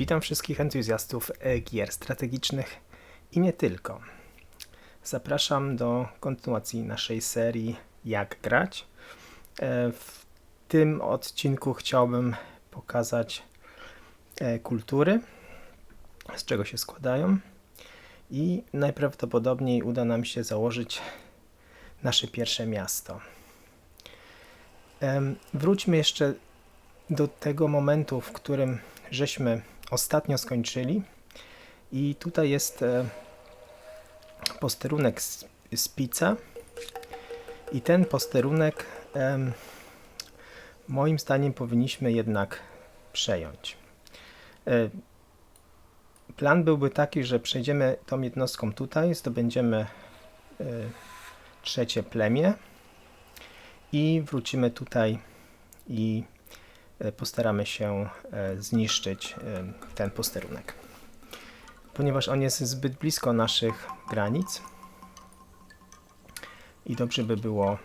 Witam wszystkich entuzjastów e, gier strategicznych i nie tylko. Zapraszam do kontynuacji naszej serii Jak grać. E, w tym odcinku chciałbym pokazać e, kultury, z czego się składają i najprawdopodobniej uda nam się założyć nasze pierwsze miasto. Wróćmy jeszcze do tego momentu, w którym żeśmy ostatnio skończyli. I tutaj jest e, posterunek z, pizza. I ten posterunek moim zdaniem powinniśmy jednak przejąć. E, plan byłby taki, że przejdziemy tą jednostką tutaj, zdobędziemy e, trzecie plemię i wrócimy tutaj i postaramy się e, zniszczyć e, ten posterunek. Ponieważ on jest zbyt blisko naszych granic i dobrze by było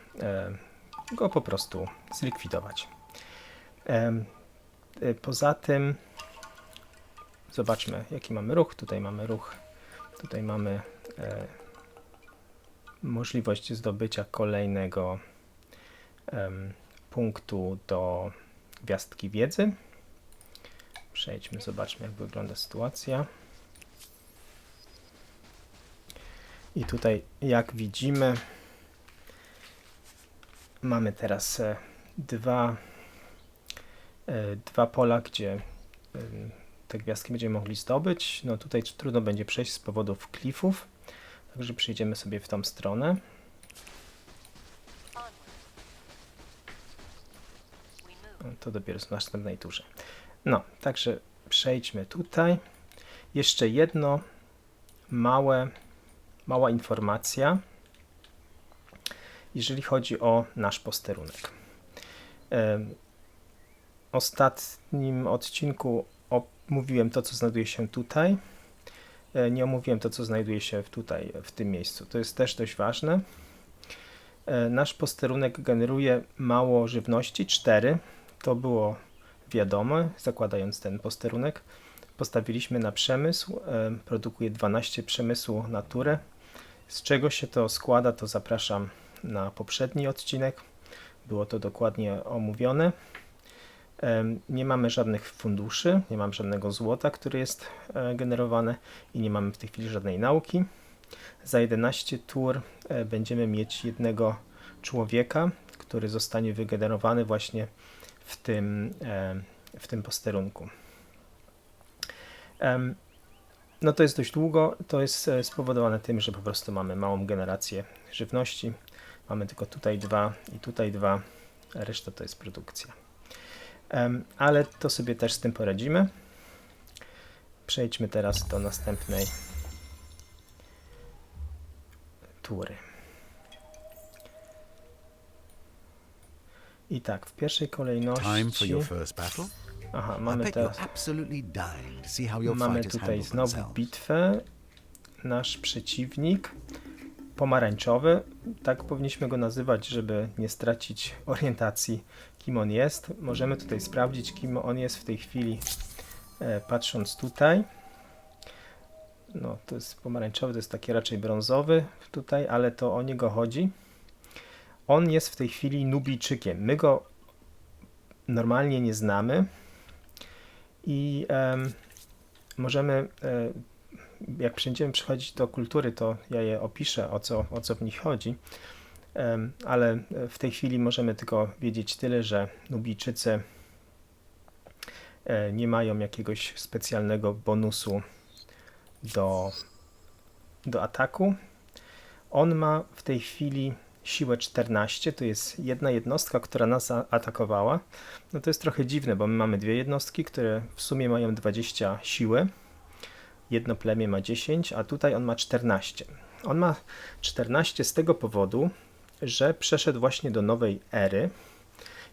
go po prostu zlikwidować. Poza tym zobaczmy jaki mamy ruch. Tutaj mamy ruch, tutaj mamy możliwość zdobycia kolejnego punktu do gwiazdki wiedzy. Przejdźmy, zobaczmy jak wygląda sytuacja. I tutaj jak widzimy mamy teraz e, dwa, e, dwa pola, gdzie e, te gwiazdki będziemy mogli zdobyć. No tutaj trudno będzie przejść z powodów klifów, także przejdziemy sobie w tą stronę. To dopiero w następnej turze. No, także przejdźmy tutaj. Jeszcze jedno małe, mała informacja, jeżeli chodzi o nasz posterunek. W ostatnim odcinku omówiłem to, co znajduje się tutaj. E, nie omówiłem to, co znajduje się tutaj, w tym miejscu. To jest też dość ważne. E, nasz posterunek generuje mało żywności, 4 to było wiadome, zakładając ten posterunek. Postawiliśmy na przemysł, e, produkuje 12 przemysłu naturę. Z czego się to składa, to zapraszam na poprzedni odcinek. Było to dokładnie omówione. E, nie mamy żadnych funduszy, nie mamy żadnego złota, które jest e, generowane i nie mamy w tej chwili żadnej nauki. Za 11 tur będziemy mieć jednego człowieka, który zostanie wygenerowany właśnie w tym, e, w tym posterunku. No to jest dość długo, to jest e, spowodowane tym, że po prostu mamy małą generację żywności. Mamy tylko tutaj dwa i tutaj dwa, reszta to jest produkcja. Ale to sobie też z tym poradzimy. Przejdźmy teraz do następnej tury. I tak, w pierwszej kolejności... Aha, mamy teraz... Mamy tutaj znowu bitwę. Nasz przeciwnik pomarańczowy, tak powinniśmy go nazywać, żeby nie stracić orientacji, kim on jest. Możemy tutaj sprawdzić, kim on jest w tej chwili, e, patrząc tutaj. No, to jest pomarańczowy, to jest taki raczej brązowy tutaj, ale to o niego chodzi. On jest w tej chwili Nubijczykiem. My go normalnie nie znamy i um, możemy, e, jak będziemy przechodzić do kultury, to ja je opiszę, o co, o co w nich chodzi. Um, ale w tej chwili możemy tylko wiedzieć tyle, że Nubijczycy e, nie mają jakiegoś specjalnego bonusu do, do ataku. On ma w tej chwili siłę 14, to jest jedna jednostka, która nas atakowała. No to jest trochę dziwne, bo my mamy dwie jednostki, które w sumie mają 20 siły. Jedno plemię ma 10, a tutaj on ma 14. On ma 14 z tego powodu, że przeszedł właśnie do nowej ery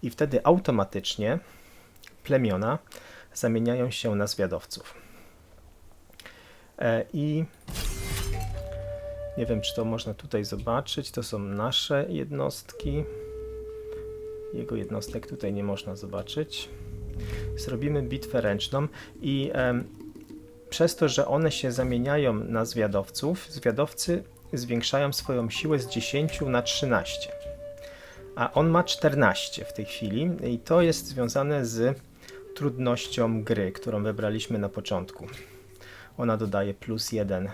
i wtedy automatycznie plemiona zamieniają się na zwiadowców. E, I nie wiem, czy to można tutaj zobaczyć. To są nasze jednostki. Jego jednostek tutaj nie można zobaczyć. zrobimy bitwę ręczną i em, przez to, że one się zamieniają na zwiadowców, zwiadowcy zwiększają swoją siłę z 10 na 13. A on ma 14 w tej chwili i to jest związane z trudnością gry, którą wybraliśmy na początku. Ona dodaje plus 1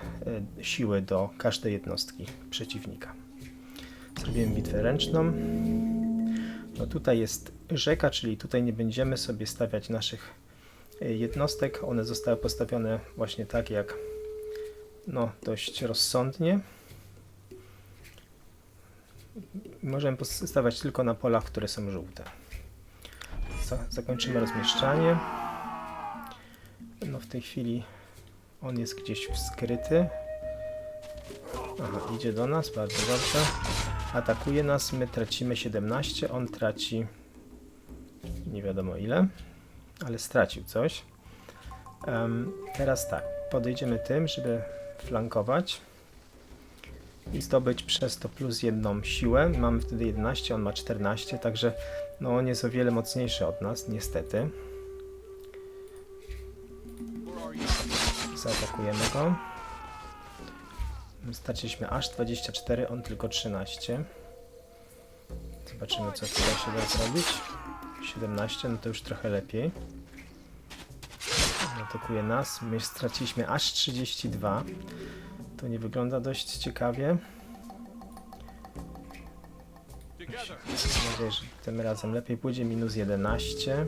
siły do każdej jednostki przeciwnika. Zrobimy bitwę ręczną. No tutaj jest rzeka, czyli tutaj nie będziemy sobie stawiać naszych e, jednostek. One zostały postawione właśnie tak jak no, dość rozsądnie. Możemy postawiać tylko na polach, które są żółte. Zakończymy rozmieszczanie. No w tej chwili on jest gdzieś skryty. Aha, idzie do nas, bardzo dobrze. Atakuje nas, my tracimy 17, on traci nie wiadomo ile, ale stracił coś. Um, teraz tak, podejdziemy tym, żeby flankować i zdobyć przez to plus jedną siłę. Mamy wtedy 11, on ma 14, także no on jest o wiele mocniejszy od nas, niestety. Zaatakujemy go. Straciliśmy aż 24, on tylko 13. Zobaczymy co tutaj się da zrobić. 17, no to już trochę lepiej. Atakuje nas. My straciliśmy aż 32. To nie wygląda dość ciekawie. Mam nadzieję, że tym razem lepiej pójdzie. Minus 11.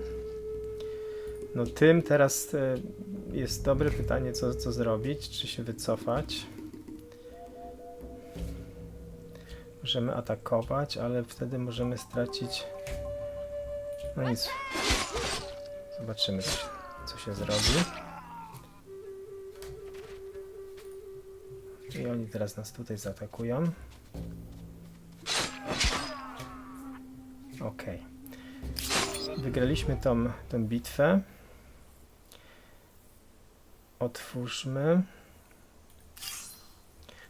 No tym teraz e, jest dobre pytanie, co, co zrobić. Czy się wycofać? Możemy atakować, ale wtedy możemy stracić... No nic. Zobaczymy, co się, co się zrobi. I oni teraz nas tutaj zaatakują. Ok. Wygraliśmy tą, tą bitwę. Otwórzmy.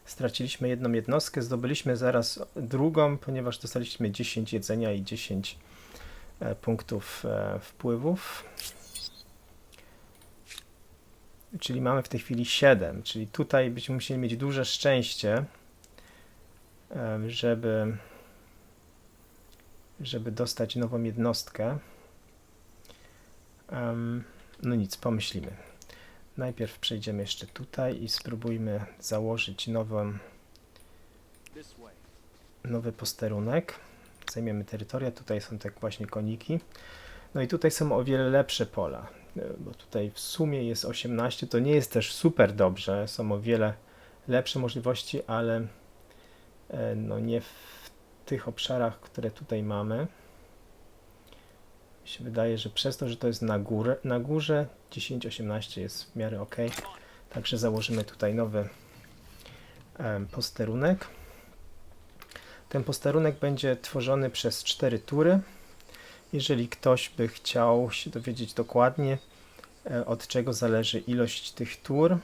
Straciliśmy jedną jednostkę, zdobyliśmy zaraz drugą, ponieważ dostaliśmy 10 jedzenia i 10 e, punktów e, wpływów. Czyli mamy w tej chwili 7, czyli tutaj byśmy musieli mieć duże szczęście, e, żeby, żeby dostać nową jednostkę. No nic, pomyślimy. Najpierw przejdziemy jeszcze tutaj i spróbujmy założyć nową, nowy posterunek. Zajmiemy terytoria, tutaj są tak właśnie koniki. No i tutaj są o wiele lepsze pola, bo tutaj w sumie jest 18, to nie jest też super dobrze, są o wiele lepsze możliwości, ale e, no nie w tych obszarach, które tutaj mamy się wydaje, że przez to, że to jest na, górę, na górze 10-18 jest w miarę ok. Także założymy tutaj nowy posterunek. Ten posterunek będzie tworzony przez 4 tury. Jeżeli ktoś by chciał się dowiedzieć dokładnie, e, od czego zależy ilość tych tur,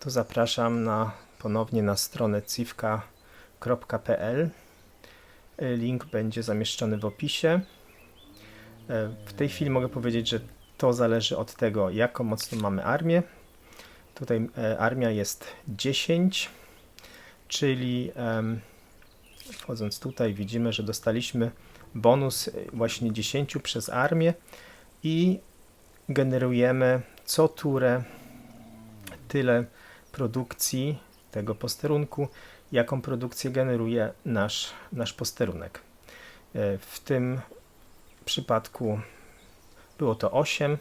to zapraszam na, ponownie na stronę civka.pl. E, link będzie zamieszczony w opisie. E, w tej chwili mogę powiedzieć, że to zależy od tego, jaką mocną mamy armię. Tutaj e, armia jest 10, czyli wchodząc tutaj widzimy, że dostaliśmy bonus właśnie 10 przez armię i generujemy co turę tyle produkcji tego posterunku, jaką produkcję generuje nasz, nasz posterunek. E, w tym przypadku było to 8.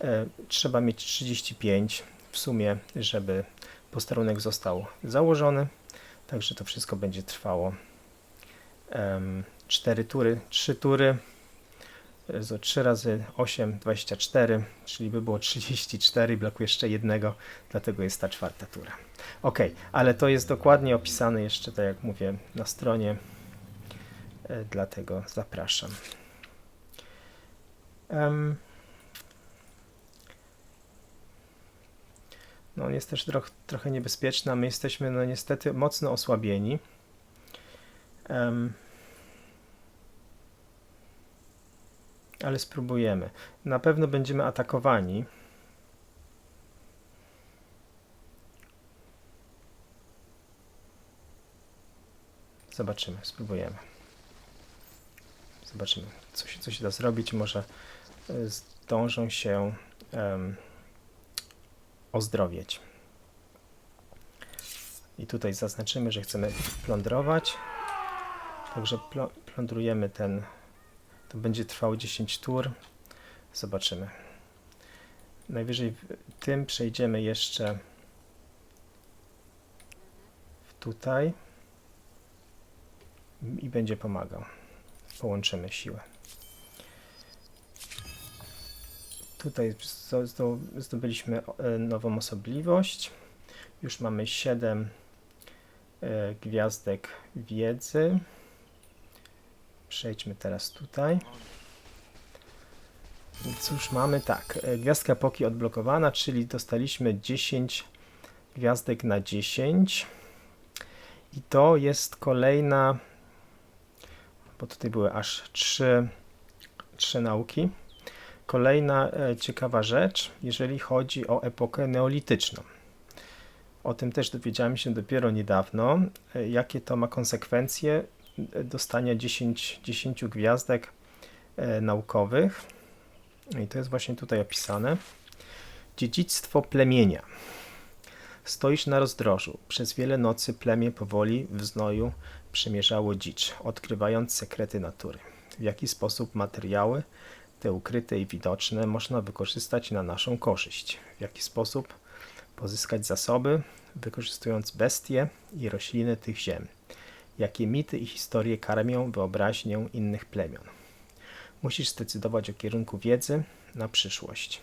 E, trzeba mieć 35 w sumie, żeby posterunek został założony. Także to wszystko będzie trwało 4 tury, 3 tury. Zo 3 razy 8, 24, czyli by było 34, brakuje jeszcze jednego, dlatego jest ta czwarta tura. Ok, ale to jest dokładnie opisane jeszcze, tak jak mówię, na stronie, e, dlatego zapraszam. Um, no jest też troch, trochę niebezpieczny, a my jesteśmy no niestety mocno osłabieni. Um, ale spróbujemy. Na pewno będziemy atakowani. Zobaczymy, spróbujemy. Zobaczymy, co się, co się da zrobić. Może e, zdążą się um, ozdrowieć. I tutaj zaznaczymy, że chcemy plądrować. Także plądrujemy ten. To będzie trwało 10 tur. Zobaczymy. Najwyżej tym przejdziemy jeszcze tutaj i będzie pomagał. Połączymy siłę. Tutaj zdobyliśmy e, nową osobliwość. Już mamy 7 e, gwiazdek wiedzy. Przejdźmy teraz tutaj. Cóż mamy? Tak, e, gwiazdka Poki odblokowana, czyli dostaliśmy 10 gwiazdek na 10. I to jest kolejna bo tutaj były aż trzy, trzy nauki. Kolejna e, ciekawa rzecz, jeżeli chodzi o epokę neolityczną. O tym też dowiedziałem się dopiero niedawno, e, jakie to ma konsekwencje e, dostania 10, 10 gwiazdek naukowych. I to jest właśnie tutaj opisane. Dziedzictwo plemienia. Stoisz na rozdrożu. Przez wiele nocy plemię powoli w znoju przemierzało dzicz, odkrywając sekrety natury. W jaki sposób materiały, te ukryte i widoczne, można wykorzystać na naszą korzyść. W jaki sposób pozyskać zasoby, wykorzystując bestie i rośliny tych ziem. Jakie mity i historie karmią wyobraźnię innych plemion. Musisz zdecydować o kierunku wiedzy na przyszłość.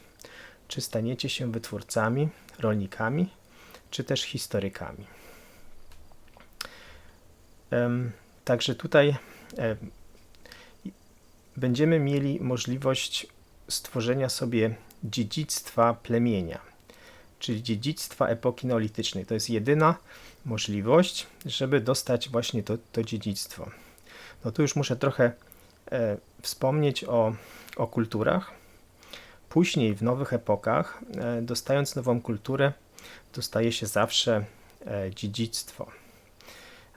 Czy staniecie się wytwórcami, rolnikami, czy też historykami. Także tutaj będziemy mieli możliwość stworzenia sobie dziedzictwa plemienia, czyli dziedzictwa epoki neolitycznej. To jest jedyna możliwość, żeby dostać właśnie to, to dziedzictwo. No tu już muszę trochę e, wspomnieć o, o kulturach. Później w nowych epokach, e, dostając nową kulturę, dostaje się zawsze e, dziedzictwo.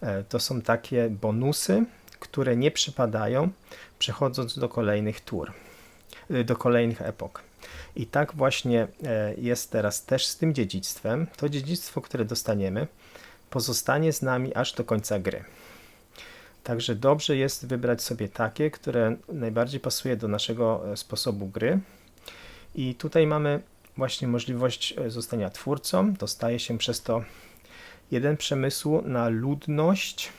E, to są takie bonusy, które nie przypadają przechodząc do kolejnych tur, e, do kolejnych epok. I tak właśnie jest teraz też z tym dziedzictwem. To dziedzictwo, które dostaniemy, pozostanie z nami aż do końca gry. Także dobrze jest wybrać sobie takie, które najbardziej pasuje do naszego sposobu gry. I tutaj mamy właśnie możliwość e, zostania twórcą. Dostaje się przez to jeden przemysł na ludność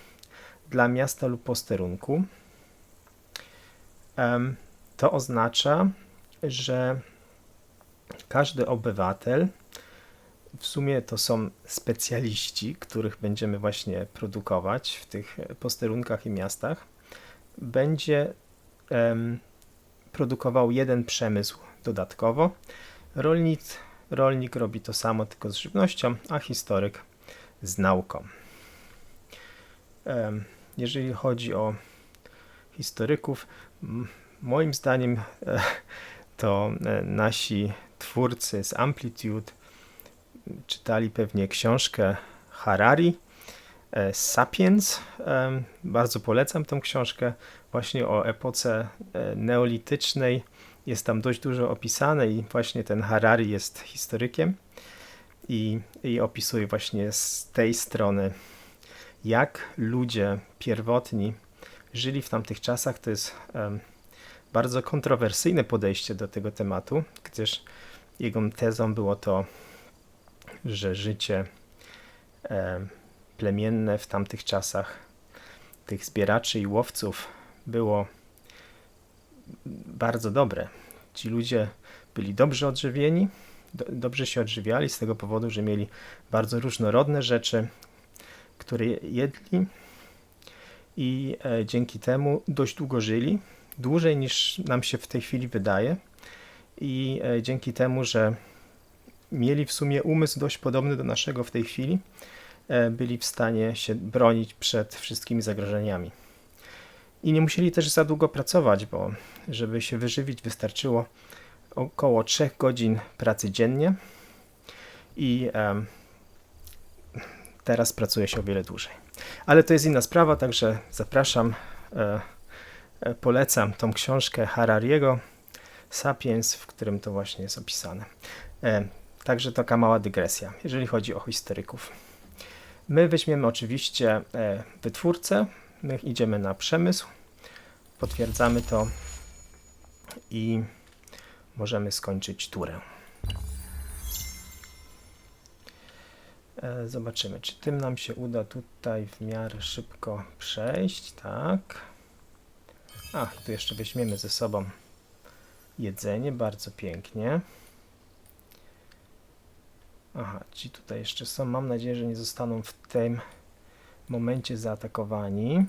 dla miasta lub posterunku. To oznacza, że każdy obywatel, w sumie to są specjaliści, których będziemy właśnie produkować w tych posterunkach i miastach, będzie produkował jeden przemysł dodatkowo, Rolnik, rolnik robi to samo, tylko z żywnością, a historyk z nauką. Jeżeli chodzi o historyków, moim zdaniem e, to e, nasi twórcy z Amplitude czytali pewnie książkę Harari e, Sapiens. Bardzo polecam tą książkę właśnie o epoce neolitycznej jest tam dość dużo opisane i właśnie ten Harari jest historykiem i, i opisuje właśnie z tej strony, jak ludzie pierwotni żyli w tamtych czasach. To jest um, bardzo kontrowersyjne podejście do tego tematu, gdyż jego tezą było to, że życie plemienne w tamtych czasach tych zbieraczy i łowców było bardzo dobre. Ci ludzie byli dobrze odżywieni, do, dobrze się odżywiali z tego powodu, że mieli bardzo różnorodne rzeczy, które jedli i e, dzięki temu dość długo żyli, dłużej niż nam się w tej chwili wydaje i e, dzięki temu, że mieli w sumie umysł dość podobny do naszego w tej chwili, e, byli w stanie się bronić przed wszystkimi zagrożeniami. I nie musieli też za długo pracować, bo żeby się wyżywić, wystarczyło około 3 godzin pracy dziennie. I teraz pracuje się o wiele dłużej. Ale to jest inna sprawa, także zapraszam, e, e, polecam tą książkę Harariego Sapiens, w którym to właśnie jest opisane. E, także taka mała dygresja, jeżeli chodzi o historyków. My weźmiemy oczywiście e, wytwórcę, my idziemy na przemysł, potwierdzamy to i możemy skończyć turę. E, zobaczymy, czy tym nam się uda tutaj w miarę szybko przejść. Tak. A, tu jeszcze weźmiemy ze sobą jedzenie, bardzo pięknie. Aha, ci tutaj jeszcze są. Mam nadzieję, że nie zostaną w tym momencie zaatakowani.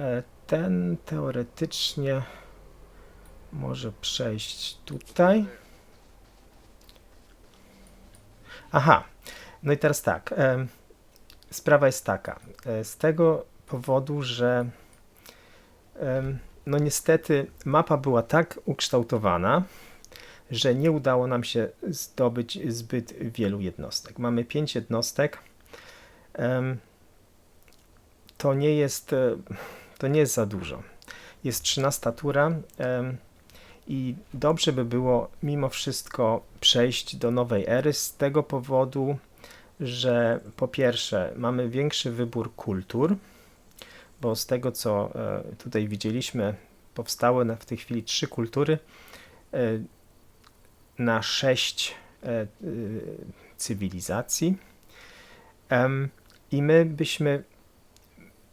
E, ten teoretycznie może przejść tutaj. Aha, no i teraz tak. Sprawa jest taka. E, z tego powodu, że no niestety mapa była tak ukształtowana, że nie udało nam się zdobyć zbyt wielu jednostek. Mamy pięć jednostek. To nie jest, e, to nie jest za dużo. Jest 13 tura i dobrze by było mimo wszystko przejść do nowej ery z tego powodu, że po pierwsze mamy większy wybór kultur, bo z tego co e, tutaj widzieliśmy, powstały w tej chwili trzy kultury e, na sześć cywilizacji i my byśmy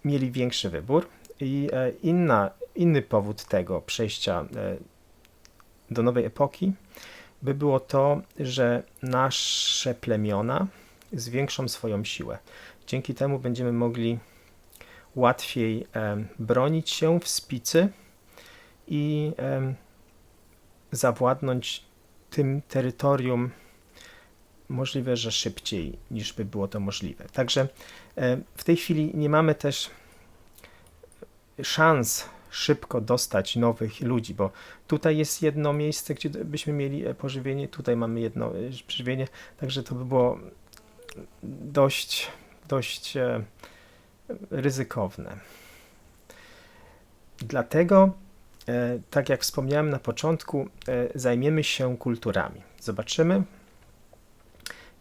mieli większy wybór i inna, inny powód tego przejścia do nowej epoki by było to, że nasze plemiona zwiększą swoją siłę. Dzięki temu będziemy mogli łatwiej e, bronić się w spicy i e, zawładnąć tym terytorium możliwe, że szybciej niż by było to możliwe. Także e, w tej chwili nie mamy też szans szybko dostać nowych ludzi, bo tutaj jest jedno miejsce, gdzie byśmy mieli e, pożywienie, tutaj mamy jedno e, pożywienie, także to by było dość, dość e, ryzykowne. Dlatego, tak jak wspomniałem na początku, zajmiemy się kulturami. Zobaczymy,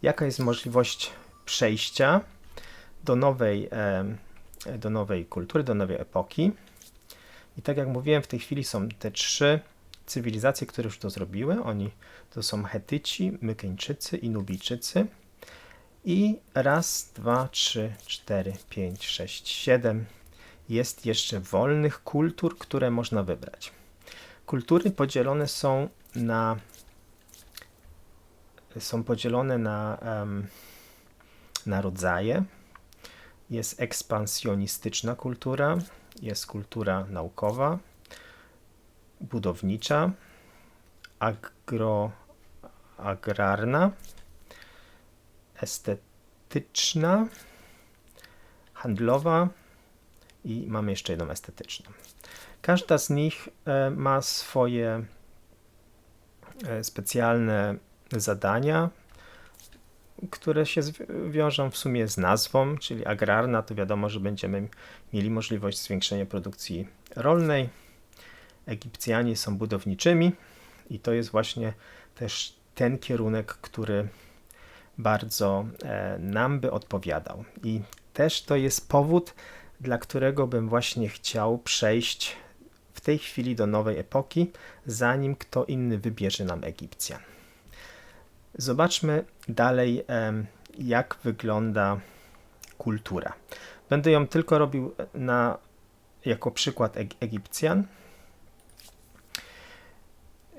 jaka jest możliwość przejścia do nowej, do nowej kultury, do nowej epoki. I tak jak mówiłem, w tej chwili są te trzy cywilizacje, które już to zrobiły. Oni to są Hetyci, Mykeńczycy i Nubijczycy. I raz, dwa, trzy, cztery, pięć, sześć, siedem. Jest jeszcze wolnych kultur, które można wybrać. Kultury podzielone są na są podzielone na, na rodzaje. Jest ekspansjonistyczna kultura, jest kultura naukowa, budownicza, agro, agrarna, estetyczna, handlowa i mamy jeszcze jedną estetyczną. Każda z nich e, ma swoje e, specjalne zadania, które się wiążą w sumie z nazwą, czyli agrarna, to wiadomo, że będziemy mieli możliwość zwiększenia produkcji rolnej. Egipcjanie są budowniczymi i to jest właśnie też ten kierunek, który bardzo e, nam by odpowiadał. I też to jest powód, dla którego bym właśnie chciał przejść w tej chwili do nowej epoki, zanim kto inny wybierze nam Egipcjan. Zobaczmy dalej, jak wygląda kultura. Będę ją tylko robił na, jako przykład Egipcjan.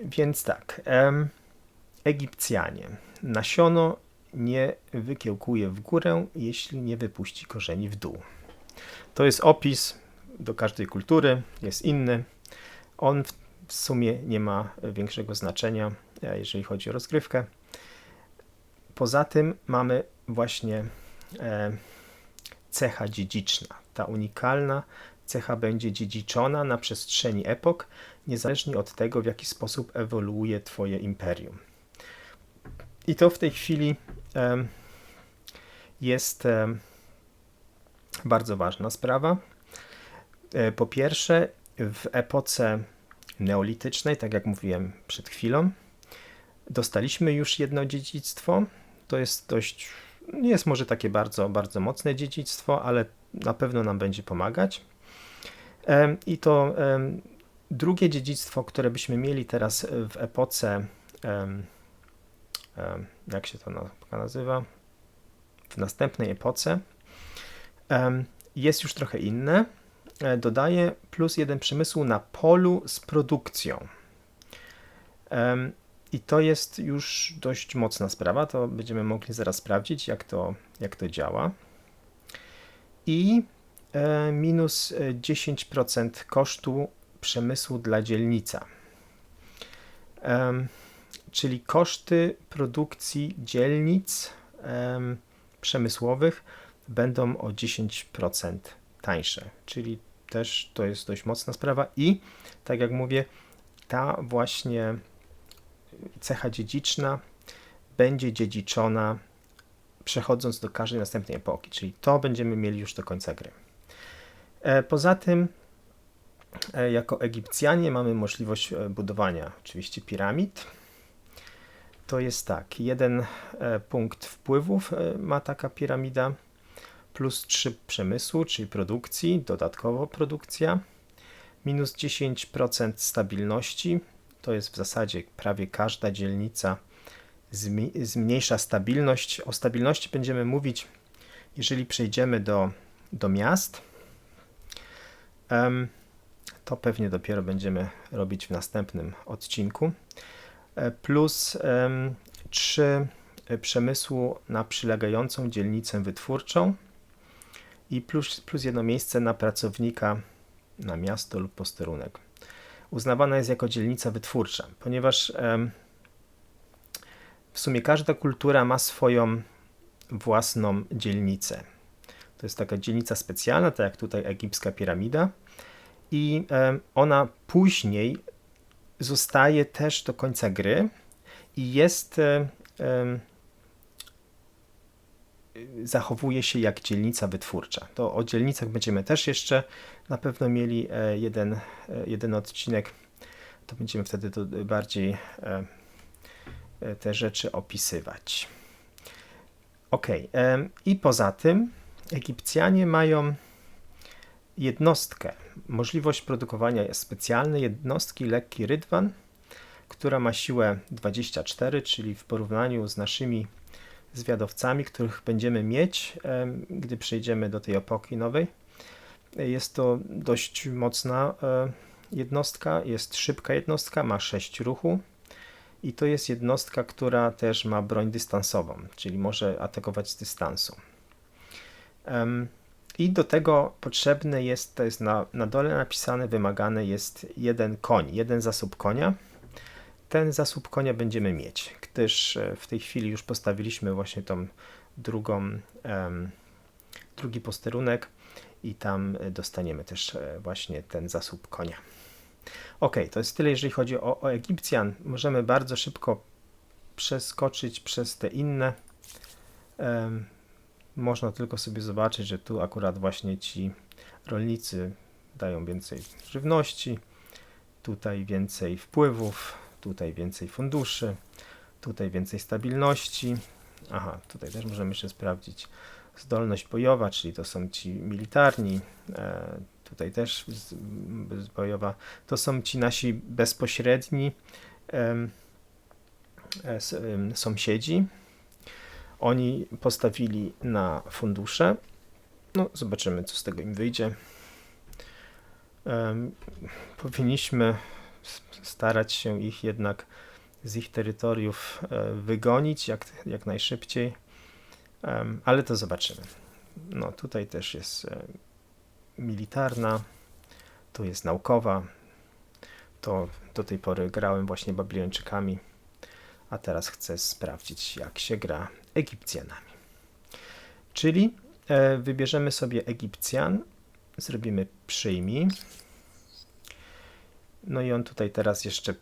Więc tak, Egipcjanie. Nasiono nie wykiełkuje w górę, jeśli nie wypuści korzeni w dół. To jest opis do każdej kultury, jest inny. On w sumie nie ma większego znaczenia, e, jeżeli chodzi o rozgrywkę. Poza tym mamy właśnie e, cecha dziedziczna. Ta unikalna cecha będzie dziedziczona na przestrzeni epok, niezależnie od tego, w jaki sposób ewoluuje Twoje imperium. I to w tej chwili um, jest um, bardzo ważna sprawa. E, po pierwsze, w epoce neolitycznej, tak jak mówiłem przed chwilą, dostaliśmy już jedno dziedzictwo. To jest dość, nie jest może takie bardzo, bardzo mocne dziedzictwo, ale na pewno nam będzie pomagać. I to drugie dziedzictwo, które byśmy mieli teraz w epoce, jak się to nazywa, w następnej epoce, jest już trochę inne. E, dodaje plus jeden przemysł na polu z produkcją. I to jest już dość mocna sprawa. To będziemy mogli zaraz sprawdzić, jak to, jak to działa. I e, minus 10% kosztu przemysłu dla dzielnica. Czyli koszty produkcji dzielnic przemysłowych będą o 10% tańsze. Czyli też to jest dość mocna sprawa i tak jak mówię, ta właśnie cecha dziedziczna będzie dziedziczona przechodząc do każdej następnej epoki, czyli to będziemy mieli już do końca gry. E, poza tym, e, jako Egipcjanie mamy możliwość e, budowania oczywiście piramid. To jest tak, jeden punkt wpływów ma taka piramida, plus 3 przemysłu, czyli produkcji, dodatkowo produkcja, minus 10% stabilności, to jest w zasadzie prawie każda dzielnica zmniejsza stabilność. O stabilności będziemy mówić, jeżeli przejdziemy do, do miast. To pewnie dopiero będziemy robić w następnym odcinku. E, plus 3 przemysłu na przylegającą dzielnicę wytwórczą i plus, plus jedno miejsce na pracownika na miasto lub posterunek. Uznawana jest jako dzielnica wytwórcza, ponieważ w sumie każda kultura ma swoją własną dzielnicę. To jest taka dzielnica specjalna, tak jak tutaj egipska piramida, i ona później zostaje też do końca gry i jest zachowuje się jak dzielnica wytwórcza. To o dzielnicach będziemy też jeszcze na pewno mieli e, jeden, e, jeden odcinek. To będziemy wtedy to bardziej e, te rzeczy opisywać. Ok, i poza tym Egipcjanie mają jednostkę, możliwość produkowania specjalnej jednostki lekki rydwan, która ma siłę 24, czyli w porównaniu z naszymi zwiadowcami, których będziemy mieć, gdy przejdziemy do tej epoki nowej. Jest to dość mocna e, jednostka, jest szybka jednostka, ma 6 ruchu i to jest jednostka, która też ma broń dystansową, czyli może atakować z dystansu. I do tego potrzebne jest, to jest na, na dole napisane, wymagane jest jeden koń, jeden zasób konia ten zasób konia będziemy mieć, gdyż e, w tej chwili już postawiliśmy właśnie tą drugą, drugi posterunek i tam e, dostaniemy też e, właśnie ten zasób konia. Ok, to jest tyle, jeżeli chodzi o, o Egipcjan. Możemy bardzo szybko przeskoczyć przez te inne. Um, można tylko sobie zobaczyć, że tu akurat właśnie ci rolnicy dają więcej żywności, tutaj więcej wpływów, tutaj więcej funduszy, tutaj więcej stabilności. Aha, tutaj też możemy jeszcze sprawdzić zdolność bojowa, czyli to są ci militarni, e, tutaj też bojowa, to są ci nasi bezpośredni e, sąsiedzi. Oni postawili na fundusze. No, zobaczymy, co z tego im wyjdzie. Powinniśmy starać się ich jednak z ich terytoriów e, wygonić jak, jak najszybciej, ale to zobaczymy. No tutaj też jest e, militarna, tu jest naukowa, to do tej pory grałem właśnie Babilończykami, a teraz chcę sprawdzić jak się gra Egipcjanami. Czyli e, wybierzemy sobie Egipcjan zrobimy przyjmij. No i on tutaj teraz jeszcze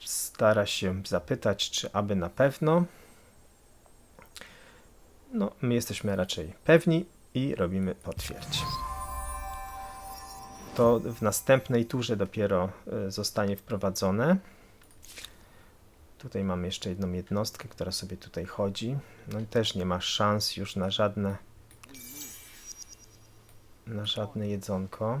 stara się zapytać, czy aby na pewno. No, my jesteśmy raczej pewni i robimy potwierdź. To w następnej turze dopiero y, zostanie wprowadzone. Tutaj mamy jeszcze jedną jednostkę, która sobie tutaj chodzi. No i też nie ma szans już na żadne na żadne jedzonko.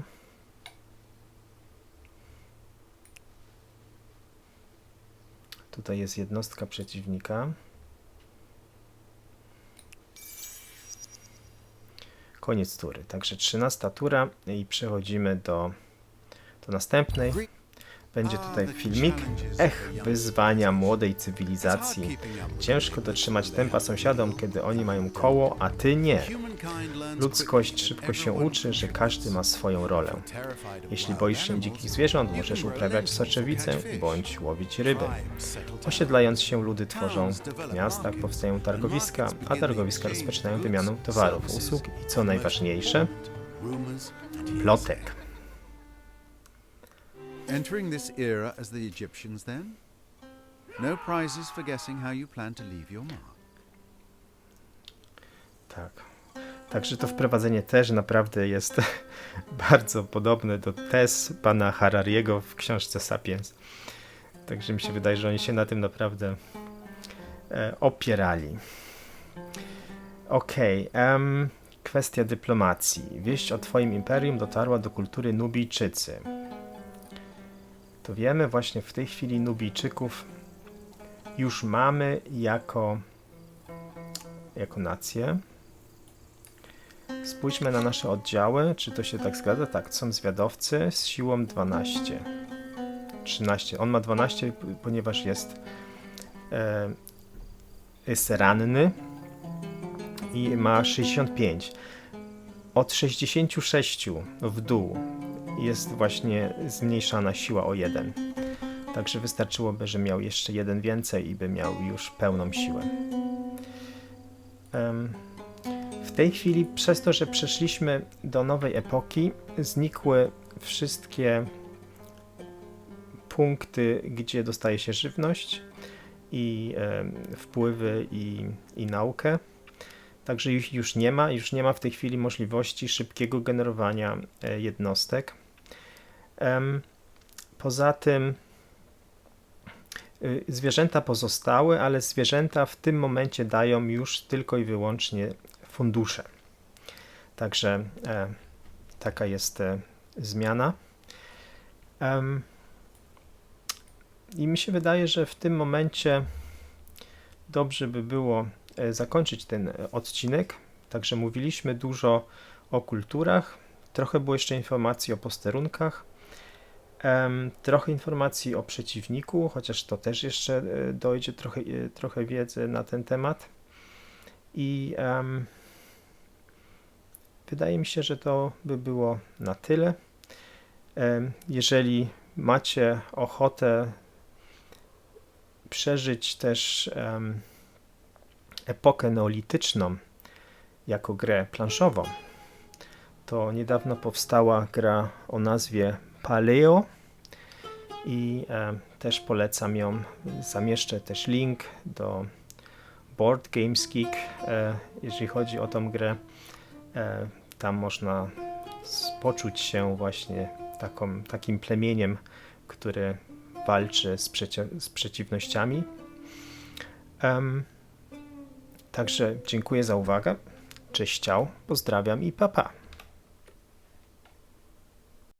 Tutaj jest jednostka przeciwnika. Koniec tury. Także 13 tura i przechodzimy do, do następnej. Będzie tutaj filmik. Ech, wyzwania młodej cywilizacji. Ciężko dotrzymać tempa sąsiadom, kiedy oni mają koło, a ty nie. Ludzkość szybko się uczy, że każdy ma swoją rolę. Jeśli boisz się dzikich zwierząt, możesz uprawiać soczewicę bądź łowić ryby. Osiedlając się, ludy tworzą w miastach, powstają targowiska, a targowiska rozpoczynają wymianę towarów, usług i co najważniejsze, plotek. Entering this era as the Egyptians, then? No prizes for guessing how you plan to leave your mark. Tak. Także to wprowadzenie też naprawdę jest bardzo podobne do tez pana Harariego w książce Sapiens. Także mi się wydaje, że oni się na tym naprawdę e, opierali. Okej, okay, kwestia dyplomacji. Wieść o twoim imperium dotarła do kultury Nubijczycy. To wiemy właśnie w tej chwili Nubijczyków już mamy jako, jako nację. Spójrzmy na nasze oddziały, czy to się tak zgadza? Tak, są zwiadowcy z siłą 12. 13. On ma 12, ponieważ jest, e, jest ranny i ma 65. Od 66 w dół jest właśnie zmniejszana siła o 1. Także wystarczyłoby, że miał jeszcze jeden więcej i by miał już pełną siłę. W tej chwili, przez to, że przeszliśmy do nowej epoki, znikły wszystkie punkty, gdzie dostaje się żywność i wpływy i, i naukę. Także już, już nie ma, już nie ma w tej chwili możliwości szybkiego generowania e, jednostek. Poza tym y, zwierzęta pozostały, ale zwierzęta w tym momencie dają już tylko i wyłącznie fundusze. Także e, taka jest e, zmiana. I mi się wydaje, że w tym momencie dobrze by było e, zakończyć ten odcinek. Także mówiliśmy dużo o kulturach, trochę było jeszcze informacji o posterunkach. Trochę informacji o przeciwniku, chociaż to też jeszcze e, dojdzie trochę, e, trochę wiedzy na ten temat. I um, wydaje mi się, że to by było na tyle. Jeżeli macie ochotę przeżyć też um, epokę neolityczną jako grę planszową, to niedawno powstała gra o nazwie Paleo i e, też polecam ją. Zamieszczę też link do Board Games Geek, e, jeżeli chodzi o tą grę. E, tam można poczuć się właśnie taką, takim plemieniem, które walczy z, przeci z przeciwnościami. Um, także dziękuję za uwagę. Cześć, ciao, pozdrawiam i papa. Pa.